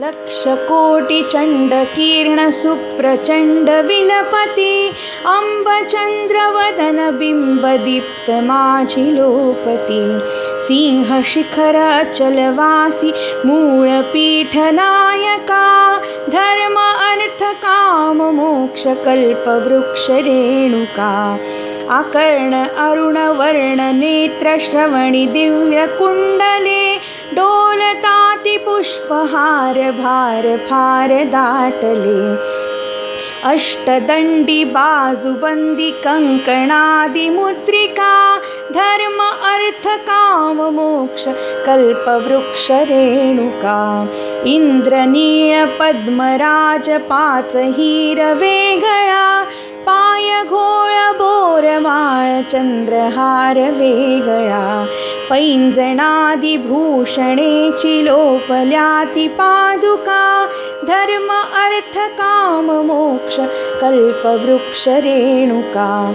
लक्षकोटिचण्डकीर्णसुप्रचण्डविलपति अम्बचन्द्रवदनबिम्बदीप्तमाझिलोपति सिंहशिखरचलवासि मूळपीठनायका धर्म अर्थकाममोक्षकल्पवृक्षरेणुका अकर्ण अरुणवर्णनेत्रश्रवणि दिव्यकुण्डले डोलतातिपुष्पहार भार फार दाटले अष्टदण्डि बाजुबन्दि कङ्कणादिमुद्रिका धर्म अर्थकाममोक्ष कल्पवृक्षरेणुका इन्द्रनीळपद्मराजपाचहीरवेगळा चन्द्रहार वेगळा पैञ्जणादिभूषणे चिलोपल्याति पादुका. धर्म अर्थकाममोक्ष कल्पवृक्षरेणुका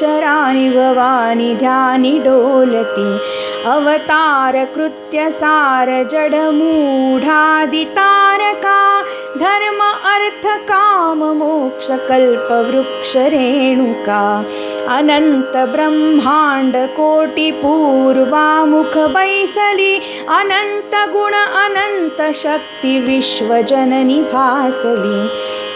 विशालशालवृक्षराणि भवानि ध्यानि डोलति। अवतारकृत्य सारजडमूढादितारका धर्म अर्थकाममोक्षकल्पवृक्षरेणुका अनन्तब्रह्माण्डकोटिपूर्वामुखवैसलि अनन्तगुण अनन्तशक्तिविश्वजननि भासलि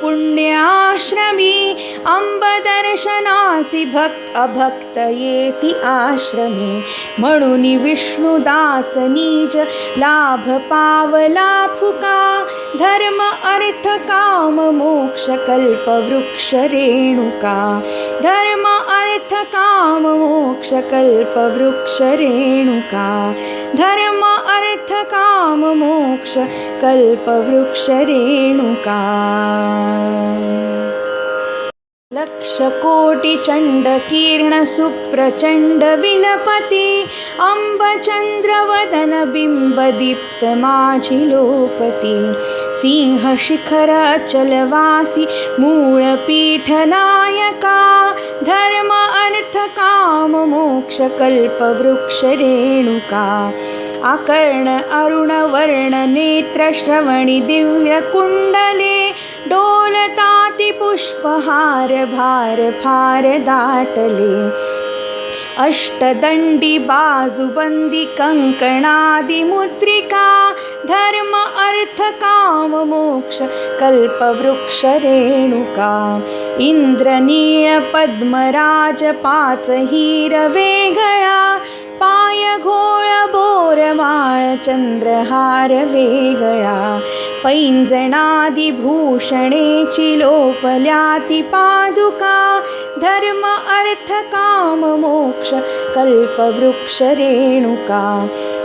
पुण्याश्रमी अम्बदर्शनासि भक्त अभक्तयेति आश्रमे मणुनि विष्णुदासनीज लाभपावलाफुका धर्म अर्थकाममोक्षकल्पवृक्षरेणुका धर्म अर्थकाममोक्षकल्पवृक्षरेणुका धर्म अर्थकाममोक्ष कल्पवृक्षरेणुका लक्षकोटिचण्डकीर्णसुप्रचण्डविलपति अम्बचन्द्रवदनबिम्बदीप्तमाझिलोपति सिंहशिखरचलवासि धर्म अर्थकाममोक्षकल्पवृक्षरेणुका अकर्ण अरुणवर्णनेत्रश्रवणि दिव्यकुण्डले डोलतातिपुष्पहार भार फार दाटले। अष्टदण्डि बाजुबन्दि कङ्कणादिमुद्रिका धर्म अर्थकाममोक्ष कल्पवृक्षरेणुका इन्द्रनीळपद्मराजपाचहीरवेगळा चन्द्रहार वेगळा. पैञ्जणादिभूषणे चिलोपल्याति पादुका. धर्म अर्थकाममोक्ष कल्पवृक्षरेणुका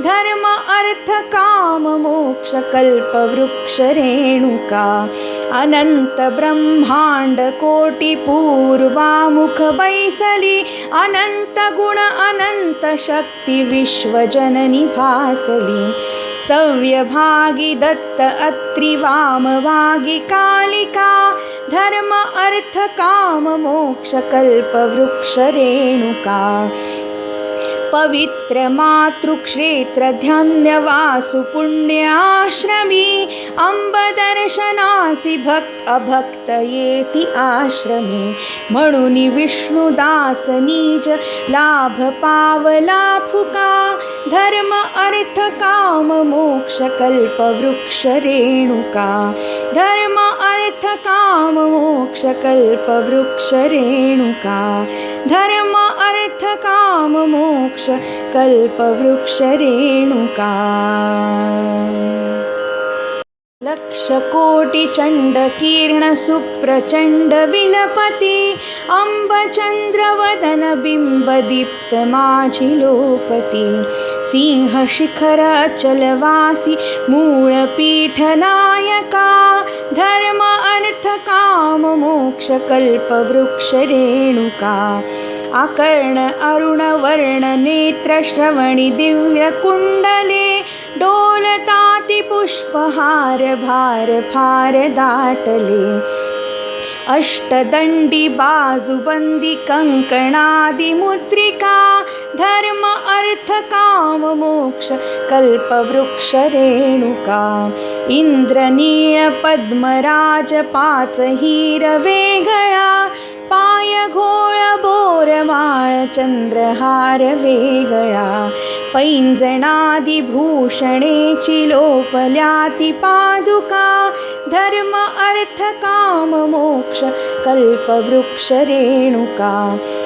धर्म अर्थकाममोक्षकल्पवृक्षरेणुका अनन्तब्रह्माण्डकोटिपूर्वामुखवैसलि अनन्तगुण अनन्तशक्तिविश्वजननि भासलि। सव्यभागि दत्त अत्रिवामवागि कालिका। धर्म अर्थ काम मोक्षकल्पवृक्षरेणुका पवित्रमातृक्षेत्रधन्यवासु पुण्याश्रमी अम्बदर्शनासि भक्त अभक्तयेति आश्रमे मणुनि विष्णुदासनीज लाभ पावलाफुका धर्म अर्थ काम मोक्षकल्पवृक्षरेणुका धर्म अर्थ काम मोक्षकल्पवृक्षरेणुका धर्म अर्थ काम मोक्ष कल्पवृक्षरेणुका लक्षकोटिचण्डकीर्णसुप्रचण्डविलपति अम्बचन्द्रवदनबिम्बदीप्तमाझिलोपति सिंहशिखरचलवासि मूळपीठनायका धर्म अर्थकाममोक्षकल्पवृक्षरेणुका आकर्ण अरुणवर्णनेत्रश्रवणि दिव्यकुण्डले डोलताति पुष्पहार भार फार दाटले कङ्कणादिमुद्रिका धर्म अर्थ काम मोक्ष कल्पवृक्षरेणुका इन्द्रनीळपद्मराज पाच हीरवेगळा पाय घोळ बोरमाळ चंद्रहार वेगळा। पैंजणादिभूषणेची लोपल्याति पादुका। धर्म अर्थ काम मोक्ष कल्पवृक्षरेणुका इन्द्रचन्द्र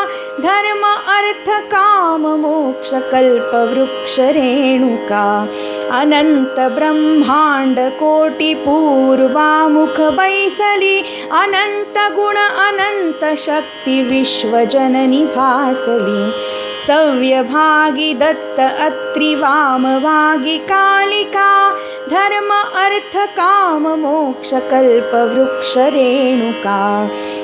धर्म अर्थ काम अनन्त ब्रह्माण्ड कोटिपूर्वामुख बैसली अनन्त गुण अनन्त शक्ति विश्वजननि भासली। सव्यभागि दत्त अत्रिवामवागि कालिका धर्म अर्थ काम मोक्षकल्पवृक्षरेणुका पवित्रमातृक्षेत्रधन्यवासु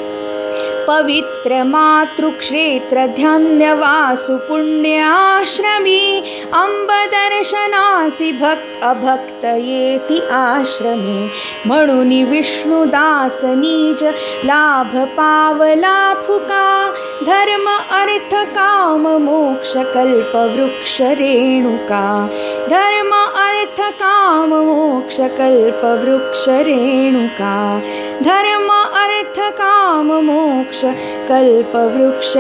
पुण्याश्रमी अम्बदर्शनासि भक्त अभक्तयेति आश्रमे मणुनि विष्णुदासनीज लाभ पावलाफुका धर्म अर्थ काम मोक्षकल्पवृक्षरेणुका धर्म अर्थ काम मोक्षकल्पवृक्षरेणुका धर्म मोक्ष कल्पवृक्षरेणुका